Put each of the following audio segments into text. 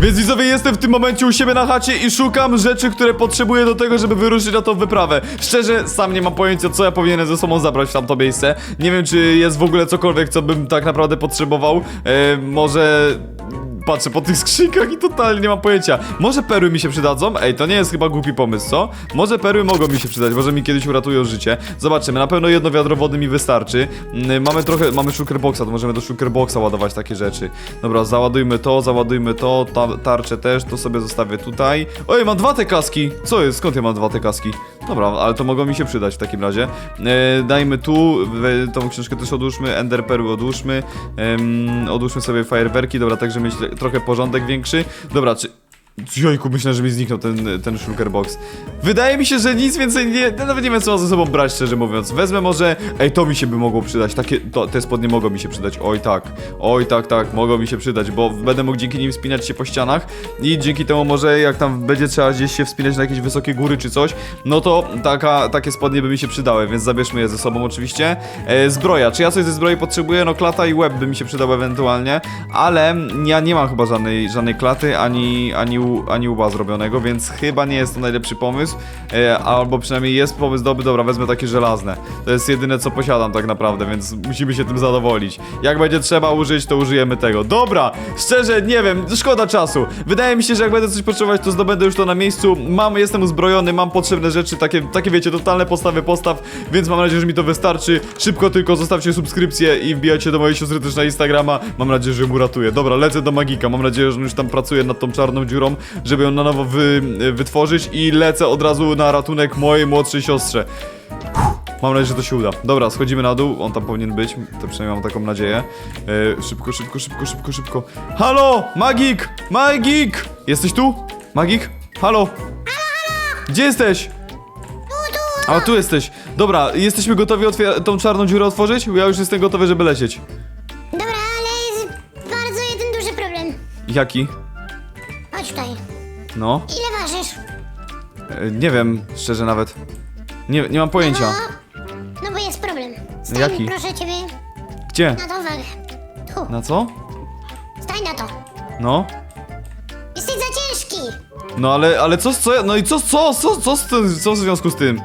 Więc widzowie, jestem w tym momencie u siebie na chacie i szukam rzeczy, które potrzebuję do tego, żeby wyruszyć na tą wyprawę. Szczerze, sam nie mam pojęcia, co ja powinienem ze sobą zabrać w tamto miejsce. Nie wiem, czy jest w ogóle cokolwiek, co bym tak naprawdę potrzebował. E, może... Patrzę po tych skrzynkach i totalnie nie mam pojęcia. Może perły mi się przydadzą? Ej, to nie jest chyba głupi pomysł, co? Może perły mogą mi się przydać, może mi kiedyś uratują życie. Zobaczymy, na pewno jedno wiadro wody mi wystarczy. Mm, Mamy trochę, mamy shulker boxa, to możemy do shulker boxa ładować takie rzeczy. Dobra, załadujmy to, załadujmy to, ta, tarczę też, to sobie zostawię tutaj. Oj, mam dwa te kaski! Co jest? Skąd ja mam dwa te kaski? Dobra, ale to mogą mi się przydać w takim razie. E, dajmy tu, we, tą książkę też odłóżmy, ender perły odłóżmy. Em, odłóżmy sobie fajerwerki, dobra, tak, żeby mieć trochę porządek większy. Dobra, czy... Jojku, myślę, że mi zniknął ten, ten shulker box. Wydaje mi się, że nic więcej nie... ja Nawet nie wiem, co mam ze sobą brać, szczerze mówiąc. Wezmę może... Ej, to mi się by mogło przydać. Takie... To, te spodnie mogą mi się przydać. Oj tak. Oj tak, tak. Mogą mi się przydać, bo będę mógł dzięki nim wspinać się po ścianach i dzięki temu może jak tam będzie trzeba gdzieś się wspinać na jakieś wysokie góry czy coś, no to taka, takie spodnie by mi się przydały, więc zabierzmy je ze sobą oczywiście. E, zbroja. Czy ja coś ze zbroi potrzebuję? No klata i łeb by mi się przydał ewentualnie, ale ja nie mam chyba żadnej, żadnej klaty, ani, ani, ani łba zrobionego, więc chyba nie jest to najlepszy pomysł, e, albo przynajmniej jest pomysł dobry, dobra, wezmę takie żelazne. To jest jedyne co posiadam tak naprawdę, więc musimy się tym zadowolić. Jak będzie trzeba użyć, to użyjemy tego. Dobra, szczerze nie wiem, szkoda czasu. Wydaje mi się, że jak będę coś potrzebować, to zdobędę już to na miejscu. Mam, jestem uzbrojony, mam potrzebne rzeczy, takie, takie wiecie, totalne postawy postaw, więc mam nadzieję, że mi to wystarczy. Szybko tylko zostawcie subskrypcję i wbijajcie do mojej siostry też na Instagrama. Mam nadzieję, że mu ratuje. Dobra, lecę do Magika. Mam nadzieję, że on już tam pracuje nad tą czarną dziurą, żeby ją na nowo wy, wytworzyć i lecę od razu na ratunek mojej młodszej siostrze. Mam nadzieję, że to się uda. Dobra, schodzimy na dół, on tam powinien być, to przynajmniej mam taką nadzieję. E, szybko, szybko, szybko, szybko, szybko. Halo! Magik! Magik! Jesteś tu? Magik? Halo? Gdzie jesteś? A tu jesteś. Dobra, jesteśmy gotowi tą czarną dziurę otworzyć? Ja już jestem gotowy, żeby lecieć. Dobra, ale jest bardzo jeden duży problem. Jaki? No? Ile ważysz? E, nie wiem, szczerze nawet. Nie, nie mam pojęcia. No, no bo jest problem. Stań, Jaki? proszę ciebie, Gdzie? na tą wagę. Tu, Na co? stań na to. No? Jesteś za ciężki. No ale, ale co, co, no i co, co, co, co, z tym, co w związku z tym?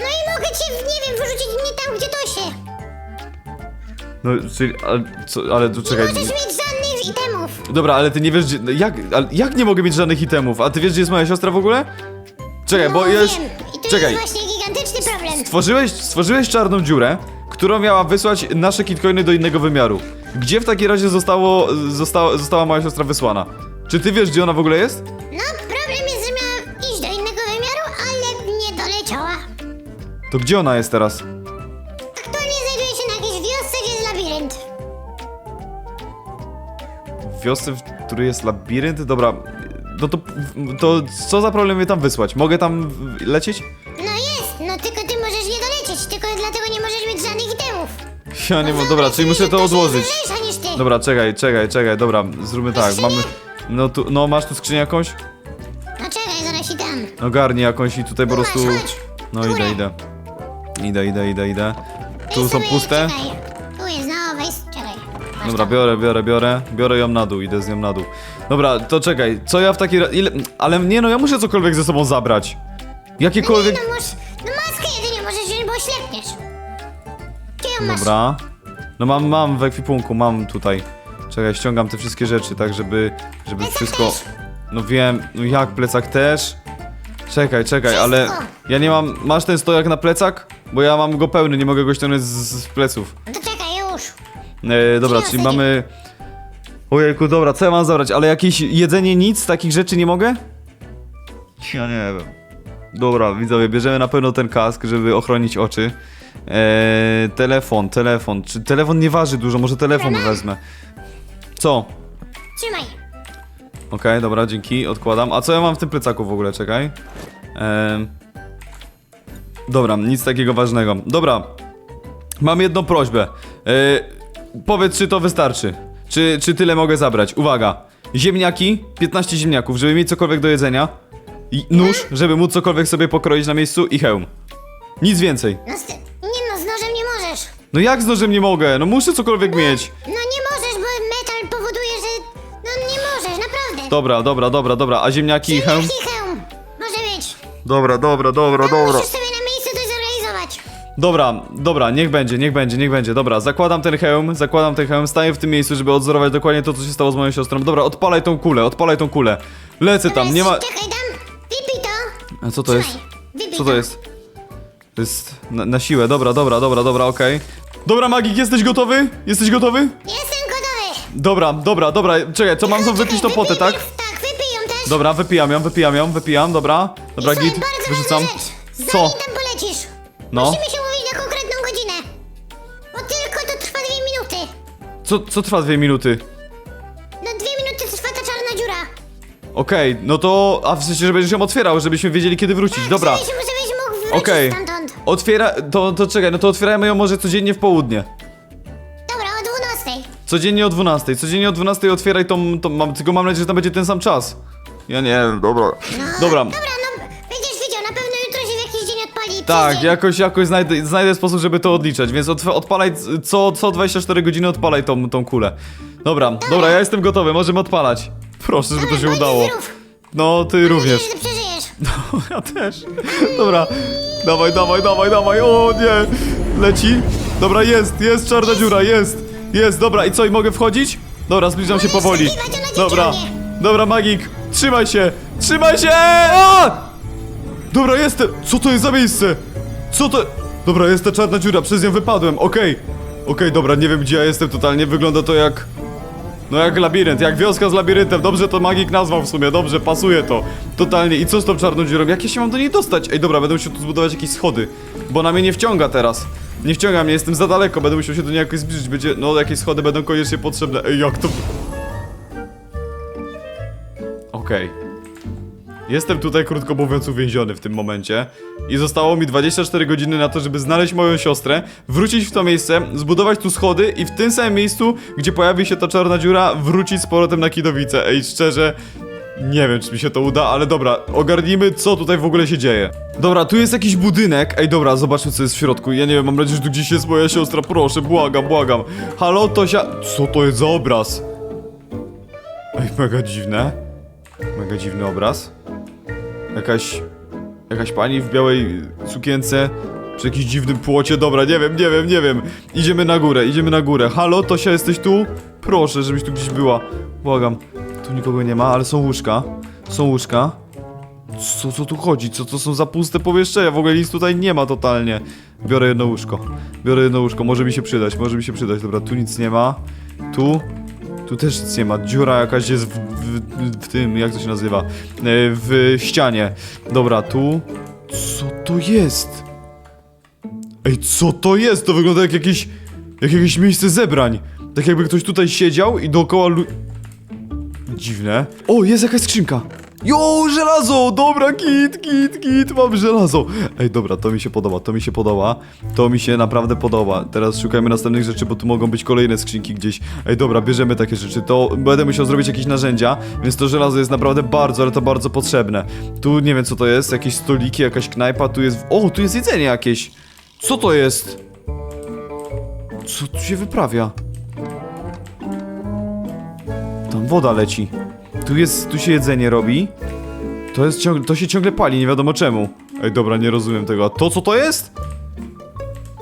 No i mogę cię, nie wiem, wyrzucić nie tam, gdzie to się. No, czyli, ale, co, ale tu czekaj. Możesz mieć żadnych itemów. Dobra, ale ty nie wiesz, gdzie, no jak, ale jak nie mogę mieć żadnych itemów? A ty wiesz, gdzie jest moja siostra w ogóle? Czekaj, No bo ja już... wiem. I tu Czekaj, jest właśnie gigantyczny problem. stworzyłeś, stworzyłeś czarną dziurę, którą miała wysłać nasze kitcoiny do innego wymiaru. Gdzie w takim razie zostało, została, została moja siostra wysłana? Czy ty wiesz, gdzie ona w ogóle jest? No, problem jest, że miała iść do innego wymiaru, ale nie doleciała. To gdzie ona jest teraz? Wiosce, w której jest labirynt? Dobra, no to, to co za problem mnie tam wysłać? Mogę tam lecieć? No jest, no tylko ty możesz nie dolecieć, tylko dlatego nie możesz mieć żadnych itemów. Ja nie No mam, dobra, czyli muszę to odłożyć. Dobra, czekaj, czekaj, czekaj, dobra, zróbmy tak, Skrzynię? mamy... No tu, no masz tu skrzynię jakąś? No czekaj, zaraz ci dam. No garnij jakąś i tutaj po Tu prostu... No idę, idę. Idę, idę, idę, idę. Tu są puste? Czekaj, Masz Dobra, to. biorę, biorę, biorę. Biorę ją na dół, idę z nią na dół. Dobra, to czekaj, co ja w takiej... ra- Ile... Ale nie no, ja muszę cokolwiek ze sobą zabrać. Jakiekolwiek... No, masz, no maskę jedynie możesz wziąć, bo oślepniesz. Gdzie ją masz? Dobra. No mam, mam w ekwipunku, mam tutaj. Czekaj, ściągam te wszystkie rzeczy, tak żeby, żeby Plecak wszystko... też. No wiem, no jak plecak też? Czekaj, czekaj, ale Wszystko. ja nie mam... Masz ten stojak na plecak? Bo ja mam go pełny, nie mogę go ściągnąć z, z pleców. No to. E, dobra, czyli mamy... Ojejku, dobra, co ja mam zabrać? Ale jakieś jedzenie, nic? Takich rzeczy nie mogę? Ja nie wiem. Dobra, widzowie, bierzemy na pewno ten kask, żeby ochronić oczy. Eee, telefon, telefon. Czy telefon nie waży dużo? Może telefon Dobra. wezmę. Co? Trzymaj. Okej, dobra, dzięki, odkładam. A co ja mam w tym plecaku w ogóle? Czekaj. Ehm. Dobra, nic takiego ważnego. Dobra, mam jedną prośbę. Eee, powiedz, czy to wystarczy. Czy, czy tyle mogę zabrać? Uwaga. Ziemniaki, 15 ziemniaków, żeby mieć cokolwiek do jedzenia. I nóż, żeby móc cokolwiek sobie pokroić na miejscu i hełm. Nic więcej. No z, nie no, z nożem nie możesz. No jak z nożem nie mogę? No muszę cokolwiek mieć. No nie możesz, bo metal powoduje, że... No nie możesz, naprawdę. Dobra, dobra, dobra, dobra. A ziemniaki i hełm? Jaki hełm? Może być. Dobra, dobra, dobra, No, dobra. Musisz sobie Dobra, dobra, niech będzie, niech będzie, niech będzie. Dobra, zakładam ten hełm, zakładam ten hełm, staję w tym miejscu, żeby odzorować dokładnie to, co się stało z moją siostrą. Dobra, odpalaj tą kulę, odpalaj tą kulę. Lecę tam, nie ma... Czekaj, dam. Wypij to. A co to jest? Co to jest? To jest na, na siłę, dobra, dobra, dobra, dobra, okej. Dobra, Magik, jesteś gotowy? Jesteś gotowy? Jestem gotowy. Dobra, dobra, dobra, czekaj, co mam to wypić tą potę, tak? Tak, wypij ją też. Dobra, wypijam ją, wypijam ją, wypijam, dobra. Dobra, I słuchaj, git, bardzo wyrzucam. rzecz. Co? Zanim tam polecisz. No. Musimy się Co, co trwa dwie minuty? Na dwie minuty trwa ta czarna dziura. Okej, no to, a w sensie, że będziesz ją otwierał, żebyśmy wiedzieli kiedy wrócić, dobra. Żebyś, żebyś mógł wrócić Okej. stamtąd. Otwiera, to, to czekaj, no to otwierajmy ją może codziennie w południe. Dobra, o 12. Codziennie o 12, codziennie o 12 otwieraj tą, tą mam, tylko mam nadzieję, że tam będzie ten sam czas. Ja nie wiem, dobra. Dobra, Dobra, no tak, jakoś, jakoś znajdę, znajdę sposób, żeby to odliczać, więc otw- odpalaj, co, co 24 godziny odpalaj tą, tą kulę. Dobra, dobra, ja jestem gotowy, możemy odpalać. Proszę, żeby to się udało. No, ty również. ty przeżyjesz. No, ja też. Dobra. Dawaj, dawaj, dawaj, dawaj. O nie. Leci. Dobra, jest, jest czarna dziura, jest. Jest, dobra. I co, i mogę wchodzić? Dobra, zbliżam się powoli. Dobra. Dobra, magik. Trzymaj się. Trzymaj się. A! Dobra, jestem. Co to jest za miejsce? Co to... Dobra, jest ta czarna dziura, przez nią wypadłem. Okej. Okej, dobra, nie wiem gdzie ja jestem totalnie. Wygląda to jak... No jak labirynt, jak wioska z labiryntem. Dobrze to magik nazwał w sumie, dobrze, pasuje to. Totalnie. I co z tą czarną dziurą? Jak ja się mam do niej dostać? Ej, dobra, będę musiał tu zbudować jakieś schody. Bo ona mnie nie wciąga teraz. Nie wciąga mnie, jestem za daleko, będę musiał się do niej jakoś zbliżyć. Będzie, no jakieś schody będą koniecznie potrzebne. Ej, jak to... Okej. Jestem tutaj, krótko mówiąc, uwięziony w tym momencie i zostało mi 24 godziny na to, żeby znaleźć moją siostrę, wrócić w to miejsce, zbudować tu schody i w tym samym miejscu, gdzie pojawi się ta czarna dziura, wrócić z powrotem na Kidowice. Ej, szczerze, nie wiem, czy mi się to uda, ale dobra, ogarnijmy, co tutaj w ogóle się dzieje. Dobra, tu jest jakiś budynek. Ej, dobra, zobaczmy, co jest w środku. Ja nie wiem, mam nadzieję, że tu gdzieś jest moja siostra. Proszę, błagam, błagam. Halo, Tosia... Co to jest za obraz? Ej, mega dziwne. Mega dziwny obraz. Jakaś... Jakaś pani w białej sukience przy jakimś dziwnym płocie. Dobra, nie wiem, nie wiem, nie wiem. Idziemy na górę, idziemy na górę. Halo, Tosia, jesteś tu? Proszę, żebyś tu gdzieś była. Błagam. Tu nikogo nie ma, ale są łóżka. Są łóżka. Co, co tu chodzi? Co to są za puste pomieszczenia? W ogóle nic tutaj nie ma totalnie. Biorę jedno łóżko. Biorę jedno łóżko, może mi się przydać, może mi się przydać. Dobra, tu nic nie ma. Tu. Tu też nic nie ma. Dziura jakaś jest w, w, w tym, jak to się nazywa? E, W ścianie. Dobra, tu. Co to jest? Ej, co to jest? To wygląda jak jakieś. jak jakieś miejsce zebrań. Tak jakby ktoś tutaj siedział i dookoła lu... Dziwne. O, jest jakaś skrzynka. Jo, żelazo! Dobra, git, git, git, mam żelazo. Ej, dobra, to mi się podoba, to mi się podoba. To mi się naprawdę podoba. Teraz szukajmy następnych rzeczy, bo tu mogą być kolejne skrzynki gdzieś. Ej, dobra, bierzemy takie rzeczy. To będę musiał zrobić jakieś narzędzia, więc to żelazo jest naprawdę bardzo, ale to bardzo potrzebne. Tu nie wiem co to jest, jakieś stoliki, jakaś knajpa, tu jest... O, tu jest jedzenie jakieś. Co to jest? Co tu się wyprawia? Tam woda leci. Tu jest, tu się jedzenie robi. To jest ciągle, to się ciągle pali, nie wiadomo czemu. Ej, dobra, nie rozumiem tego. A to co to jest?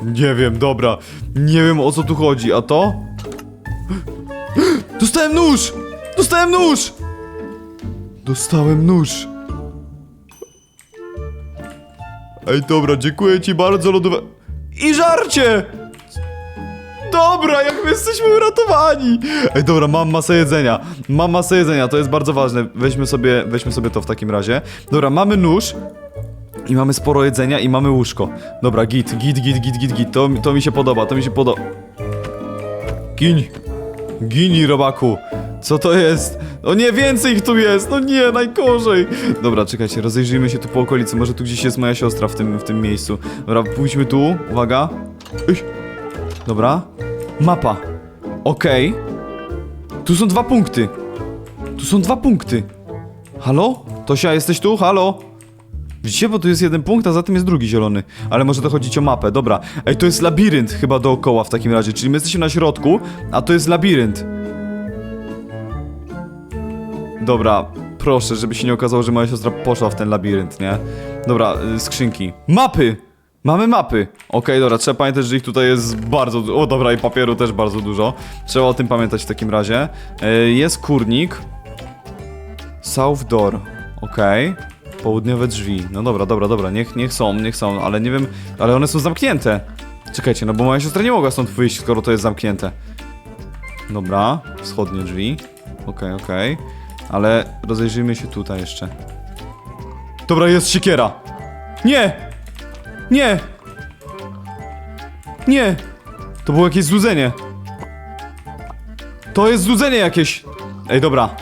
Nie wiem, dobra. Nie wiem o co tu chodzi, a to? Dostałem nóż! Dostałem nóż! Dostałem nóż. Ej, dobra, dziękuję ci bardzo, lodowe... I żarcie! Dobra, jak my jesteśmy uratowani! Ej, dobra, mam masę jedzenia. Mam masę jedzenia, to jest bardzo ważne. Weźmy sobie, weźmy sobie to w takim razie. Dobra, mamy nóż. I mamy sporo jedzenia i mamy łóżko. Dobra, git, git, git, git, git, git. To, to mi się podoba, to mi się podoba. Gin. Gini, robaku. Co to jest? O nie, więcej ich tu jest! No nie, najgorzej! Dobra, czekajcie, rozejrzyjmy się tu po okolicy. Może tu gdzieś jest moja siostra w tym, w tym miejscu. Dobra, pójdźmy tu. Uwaga. Ej. Dobra. Mapa. Okej. Tu są dwa punkty. Tu są dwa punkty. Halo? Tosia, jesteś tu? Halo? Widzicie, bo tu jest jeden punkt, a za tym jest drugi zielony. Ale może to chodzić o mapę, dobra. Ej, to jest labirynt chyba dookoła w takim razie, czyli my jesteśmy na środku, a to jest labirynt. Dobra, proszę, żeby się nie okazało, że moja siostra poszła w ten labirynt, nie? Dobra, y, skrzynki. Mapy! Mamy mapy! Okej, dobra, trzeba pamiętać, że ich tutaj jest bardzo dużo. O, dobra, i papieru też bardzo dużo. Trzeba o tym pamiętać w takim razie. Y, jest kurnik. South Door. Okej. Południowe drzwi. No dobra, dobra, dobra. Niech, niech są, niech są, ale nie wiem. Ale one są zamknięte. Czekajcie, no bo moja siostra nie mogła stąd wyjść, skoro to jest zamknięte. Dobra, wschodnie drzwi. Okej, okej. Ale rozejrzyjmy się tutaj jeszcze. Dobra, jest siekiera. Nie! Nie! Nie! To było jakieś złudzenie. To jest złudzenie jakieś. Ej, dobra.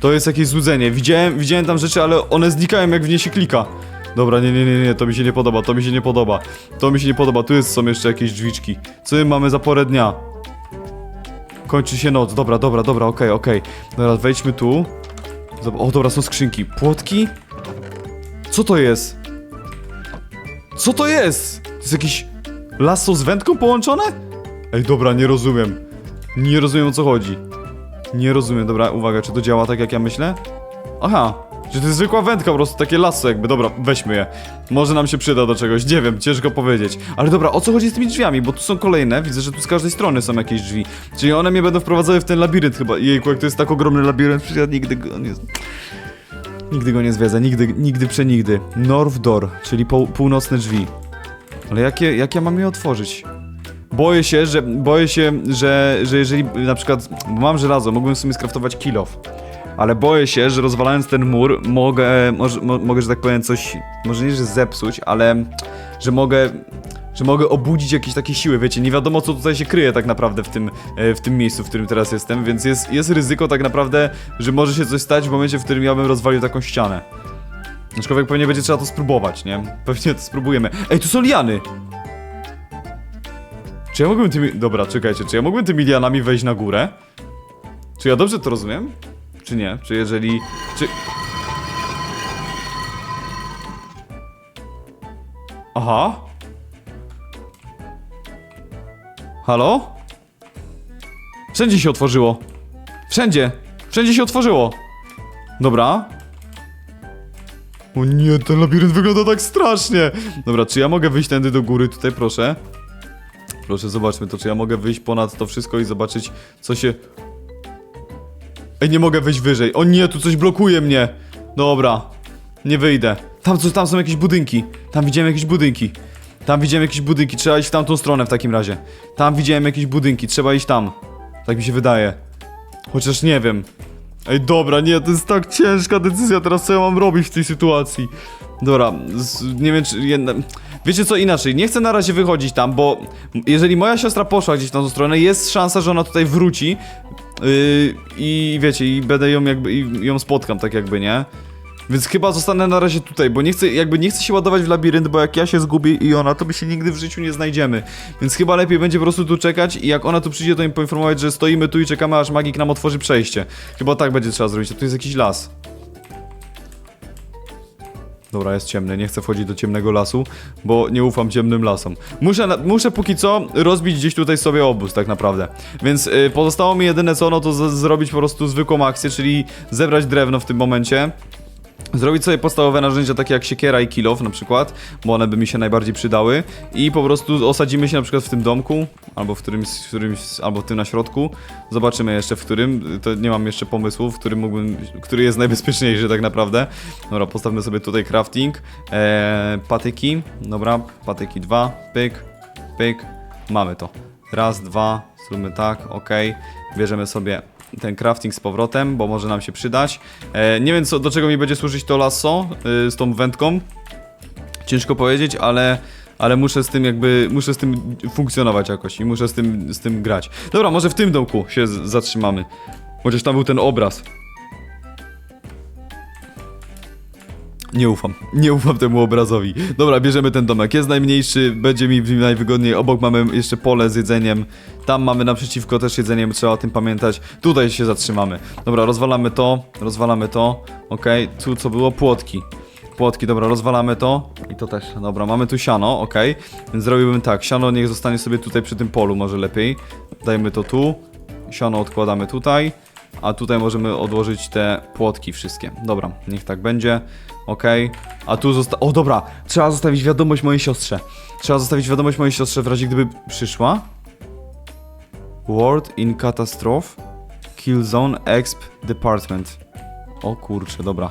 To jest jakieś złudzenie. Widziałem, widziałem tam rzeczy, ale one znikają jak w nie się klika. Dobra, nie, nie, nie, nie, to mi się nie podoba, to mi się nie podoba. To mi się nie podoba, tu jest, są jeszcze jakieś drzwiczki. Co my mamy za porę dnia? Kończy się noc, dobra, dobra, dobra, okej, okej. Dobra, wejdźmy tu. O, dobra, są skrzynki. Płotki? Co to jest? Co to jest? To jest jakiś lasso z wędką połączone? Ej, dobra, nie rozumiem. Nie rozumiem o co chodzi. Nie rozumiem, dobra, uwaga, czy to działa tak jak ja myślę? Aha, że to jest zwykła wędka, po prostu takie lasso jakby, dobra, weźmy je. Może nam się przyda do czegoś, nie wiem, ciężko powiedzieć. Ale dobra, o co chodzi z tymi drzwiami, bo tu są kolejne, widzę, że tu z każdej strony są jakieś drzwi. Czyli one mnie będą wprowadzały w ten labirynt chyba. Jejku, jak to jest tak ogromny labirynt, przecież ja nigdy go nie... Nigdy go nie zwiedzę, nigdy, nigdy przenigdy. North Door, czyli pół, północne drzwi. Ale jakie, jak ja mam je otworzyć? Boję się, że boję się, że, że jeżeli na przykład mam żelazo, mógłbym sobie skraftować kill off. Ale boję się, że rozwalając ten mur mogę, może, mo, mogę, że tak powiem, coś, może nie, że zepsuć, ale że mogę, że mogę obudzić jakieś takie siły, wiecie, nie wiadomo co tutaj się kryje tak naprawdę w tym, e, w tym miejscu, w którym teraz jestem, więc jest, jest ryzyko tak naprawdę, że może się coś stać w momencie, w którym ja bym rozwalił taką ścianę. Aczkolwiek pewnie będzie trzeba to spróbować, nie? Pewnie to spróbujemy. Ej, tu są liany! Czy ja mógłbym tymi... Dobra, czekajcie, czy ja mógłbym tymi lianami wejść na górę? Czy ja dobrze to rozumiem? Czy nie? Czy jeżeli... Czy... Aha. Halo? Wszędzie się otworzyło. Wszędzie. Wszędzie się otworzyło. Dobra. O nie, ten labirynt wygląda tak strasznie. Dobra, czy ja mogę wyjść tędy do góry tutaj, proszę? Proszę, zobaczmy to, czy ja mogę wyjść ponad to wszystko i zobaczyć, co się... Ej, nie mogę wyjść wyżej. O nie, tu coś blokuje mnie. Dobra, nie wyjdę. Tam, co, tam są jakieś budynki. Tam widziałem jakieś budynki. Tam widziałem jakieś budynki. Trzeba iść w tamtą stronę w takim razie. Tam widziałem jakieś budynki. Trzeba iść tam. Tak mi się wydaje. Chociaż nie wiem. Ej, dobra, nie, to jest tak ciężka decyzja teraz, co ja mam robić w tej sytuacji. Dobra, z, nie wiem czy... Jedna... Wiecie co, inaczej, nie chcę na razie wychodzić tam, bo jeżeli moja siostra poszła gdzieś w tą stronę, jest szansa, że ona tutaj wróci yy, i wiecie, i będę ją jakby, i ją spotkam tak jakby, nie? Więc chyba zostanę na razie tutaj, bo nie chcę, jakby nie chcę się ładować w labirynt, bo jak ja się zgubię i ona, to my się nigdy w życiu nie znajdziemy. Więc chyba lepiej będzie po prostu tu czekać i jak ona tu przyjdzie, to im poinformować, że stoimy tu i czekamy, aż magik nam otworzy przejście. Chyba tak będzie trzeba zrobić, a tu jest jakiś las. Dobra, jest ciemny, nie chcę wchodzić do ciemnego lasu, bo nie ufam ciemnym lasom. Muszę, muszę póki co rozbić gdzieś tutaj sobie obóz, tak naprawdę. Więc y, pozostało mi jedyne co, no to zrobić po prostu zwykłą akcję, czyli zebrać drewno w tym momencie. Zrobić sobie podstawowe narzędzia takie jak siekiera i kilof na przykład, bo one by mi się najbardziej przydały i po prostu osadzimy się na przykład w tym domku, albo w którymś, w którymś albo w tym na środku. Zobaczymy jeszcze w którym, to nie mam jeszcze pomysłu, w którym mógłbym, który jest najbezpieczniejszy tak naprawdę. Dobra, postawmy sobie tutaj crafting, eee, patyki, dobra, patyki dwa, pyk, pyk, mamy to. Raz, dwa, zróbmy tak, ok, bierzemy sobie ten crafting z powrotem, bo może nam się przydać. E, nie wiem co, do czego mi będzie służyć to lasso y, z tą wędką. Ciężko powiedzieć, ale, ale muszę z tym jakby, muszę z tym funkcjonować jakoś i muszę z tym, z tym grać. Dobra, może w tym domku się zatrzymamy. Chociaż tam był ten obraz. Nie ufam. Nie ufam temu obrazowi. Dobra, bierzemy ten domek. Jest najmniejszy, będzie mi w nim najwygodniej. Obok mamy jeszcze pole z jedzeniem. Tam mamy naprzeciwko też jedzeniem, trzeba o tym pamiętać. Tutaj się zatrzymamy. Dobra, rozwalamy to, rozwalamy to. Okej, tu co było? Płotki. Płotki, dobra, rozwalamy to. I to też, dobra, mamy tu siano, okej. Więc zrobiłbym tak, siano niech zostanie sobie tutaj przy tym polu, może lepiej. Dajmy to tu. Siano odkładamy tutaj. A tutaj możemy odłożyć te płotki wszystkie. Dobra, niech tak będzie. Okej. A tu zosta... O, dobra. Trzeba zostawić wiadomość mojej siostrze. Trzeba zostawić wiadomość mojej siostrze w razie gdyby przyszła. Ward in catastrophe. Kill zone exp department. O kurczę, dobra.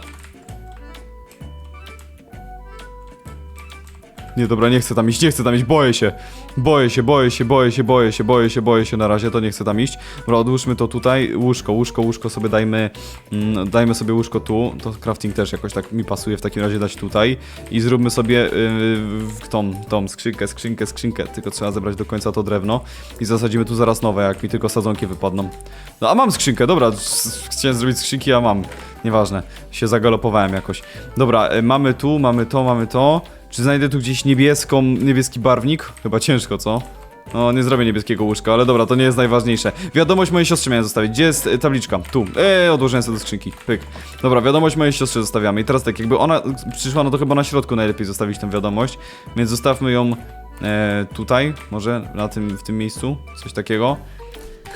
Nie, dobra, nie chcę tam iść, nie chcę tam iść, boję się. Boję się, boję się, boję się, boję się, boję się, boję się na razie, to nie chcę tam iść. Dobra, odłóżmy to tutaj, łóżko, łóżko, łóżko sobie dajmy, mm, dajmy sobie łóżko tu, to crafting też jakoś tak mi pasuje w takim razie dać tutaj i zróbmy sobie yy, tą, tą skrzynkę, skrzynkę, skrzynkę, tylko trzeba zebrać do końca to drewno i zasadzimy tu zaraz nowe, jak mi tylko sadzonki wypadną. No a mam skrzynkę, dobra, chciałem zrobić skrzynki, a mam, nieważne, się zagalopowałem jakoś. Dobra, y, mamy tu, mamy to, mamy to. Czy znajdę tu gdzieś niebieską, niebieski barwnik? Chyba ciężko, co? No, nie zrobię niebieskiego łóżka, ale dobra, to nie jest najważniejsze. Wiadomość mojej siostrze miałem zostawić. Gdzie jest y, tabliczka? Tu. Eee, odłożyłem sobie do skrzynki. Pyk. Dobra, wiadomość mojej siostrze zostawiamy. I teraz tak, jakby ona przyszła, no to chyba na środku najlepiej zostawić tę wiadomość. Więc zostawmy ją e, tutaj, może na tym, w tym miejscu. Coś takiego.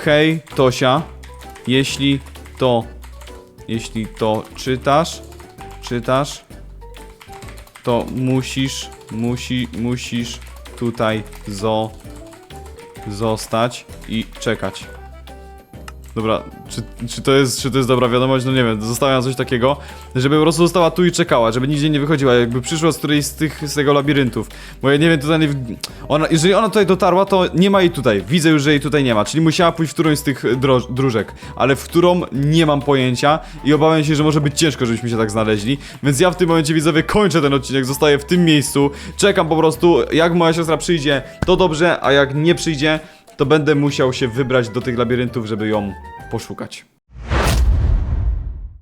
Hej, Tosia. Jeśli to... Jeśli to czytasz... Czytasz to musisz, musi, musisz tutaj zo, zostać i czekać. Dobra, czy, czy, to jest, czy to jest dobra wiadomość? No nie wiem, zostawiam coś takiego, żeby po prostu została tu i czekała, żeby nigdzie nie wychodziła, jakby przyszła z którejś z tych, z tego labiryntów. Bo ja nie wiem, tutaj nie, ona, jeżeli ona tutaj dotarła, to nie ma jej tutaj, widzę już, że jej tutaj nie ma, czyli musiała pójść w którąś z tych dro, dróżek, ale w którą nie mam pojęcia i obawiam się, że może być ciężko, żebyśmy się tak znaleźli, więc ja w tym momencie widzowie kończę ten odcinek, zostaję w tym miejscu, czekam po prostu, jak moja siostra przyjdzie, to dobrze, a jak nie przyjdzie, to będę musiał się wybrać do tych labiryntów, żeby ją poszukać.